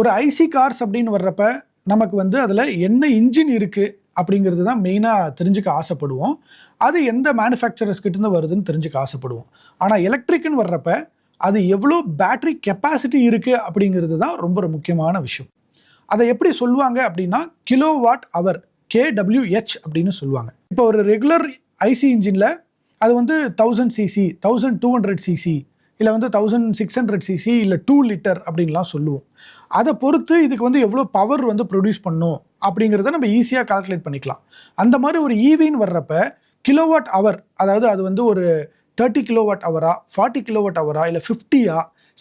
ஒரு IC cars அப்படின்னு வர்றப்ப நமக்கு வந்து அதில் என்ன இன்ஜின் இருக்குது அப்படிங்கிறது தான் மெயினாக தெரிஞ்சுக்க ஆசைப்படுவோம். அது எந்த மேனுஃபேக்சரர்ஸ் கிட்டேருந்து வருதுன்னு தெரிஞ்சுக்க ஆசைப்படுவோம். ஆனால் எலக்ட்ரிக்னு வர்றப்ப அது எவ்வளோ பேட்டரி கெப்பாசிட்டி இருக்குது அப்படிங்கிறது தான் ரொம்ப ஒரு முக்கியமான விஷயம். அதை எப்படி சொல்லுவாங்க அப்படின்னா கிலோ வாட் அவர் கேடபிள்யூஹெச் அப்படின்னு சொல்லுவாங்க. இப்போ ஒரு ரெகுலர் ஐசி இன்ஜினில் அது வந்து thousand CC thousand two hundred CC இல்லை வந்து தௌசண்ட் சிக்ஸ் ஹண்ட்ரட் சிசி இல்லை டூ லிட்டர் அப்படின்லாம் சொல்லுவோம். அதை பொறுத்து இதுக்கு வந்து எவ்வளோ பவர் வந்து ப்ரொடியூஸ் பண்ணும் அப்படிங்கிறத நம்ம ஈஸியாக கால்குலேட் பண்ணிக்கலாம். அந்த மாதிரி ஒரு ஈவின்னு வர்றப்ப கிலோவாட் அவர் அதாவது அது வந்து ஒரு தேர்ட்டி கிலோவாட் அவரா ஃபார்ட்டி கிலோவாட் அவரா இல்லை ஃபிஃப்டியா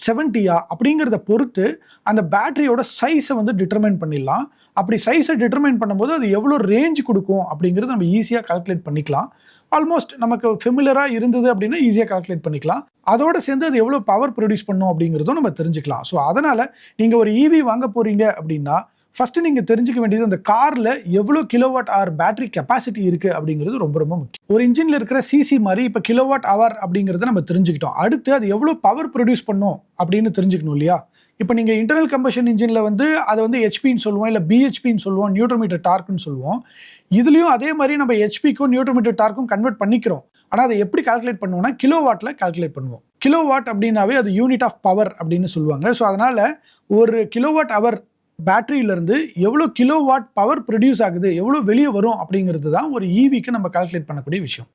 செவன்ட்டியா அப்படிங்கிறத பொறுத்து அந்த பேட்டரியோட சைஸை வந்து டிட்டர்மைன் பண்ணிடலாம். அப்படி சைஸை டிட்டர்மைன் பண்ணும்போது அது எவ்வளோ ரேஞ்ச் கொடுக்கும் அப்படிங்கிறது நம்ம ஈஸியாக கால்குலேட் பண்ணிக்கலாம். ஆல்மோஸ்ட் நமக்கு ஃபெமிலராக இருந்தது அப்படின்னா ஈஸியாக கால்குலேட் பண்ணிக்கலாம். அதோட சேர்ந்து அது எவ்வளோ பவர் ப்ரொடியூஸ் பண்ணும் அப்படிங்கிறதும் நம்ம தெரிஞ்சுக்கலாம். ஸோ அதனால் நீங்கள் ஒரு ஈவி வாங்க போகிறீங்க அப்படின்னா ஃபஸ்ட்டு நீங்கள் தெரிஞ்சுக்க வேண்டியது அந்த காரில் எவ்வளோ கிலோவாட் ஹவர் பேட்டரி கெப்பாசிட்டி இருக்குது அப்படிங்கிறது ரொம்ப ரொம்ப முக்கியம். ஒரு இன்ஜினில் இருக்கிற சிசி மாதிரி இப்போ கிலோவாட் ஹவர் அப்படிங்கிறத நம்ம தெரிஞ்சுக்கிட்டோம். அடுத்து அது எவ்வளோ பவர் ப்ரொடியூஸ் பண்ணும் அப்படின்னு தெரிஞ்சுக்கணும் இல்லையா? இப்போ நீங்கள் இன்டர்னல் கம்பஷன் இன்ஜினில் வந்து அதை வந்து ஹெச்பின்னு சொல்லுவோம் இல்லை பிஹெச்பின்னு சொல்லுவோம் நியூட்ரோமீட்டர் டார்க்னு சொல்லுவோம். இதுலேயும் அதே மாதிரி நம்ம ஹெச்பிக்கும் நியூட்ரோமீட்டர் டார்க்கும் கன்வெர்ட் பண்ணிக்கிறோம். ஆனால் அதை எப்படி கால்குலேட் பண்ணுவோம்னா கிலோ வாட்டில் கால்குலேட் பண்ணுவோம். கிலோ வாட் அப்படின்னாவே அது யூனிட் ஆஃப் பவர் அப்படின்னு சொல்லுவாங்க. ஸோ அதனால் ஒரு கிலோவாட் அவர் பேட்டரியிலேருந்து எவ்வளோ கிலோ வாட் பவர் ப்ரொடியூஸ் ஆகுது எவ்வளோ வெளியே வரும் அப்படிங்கிறது தான் ஒரு ஈவிக்கு நம்ம கால்குலேட் பண்ணக்கூடிய விஷயம்.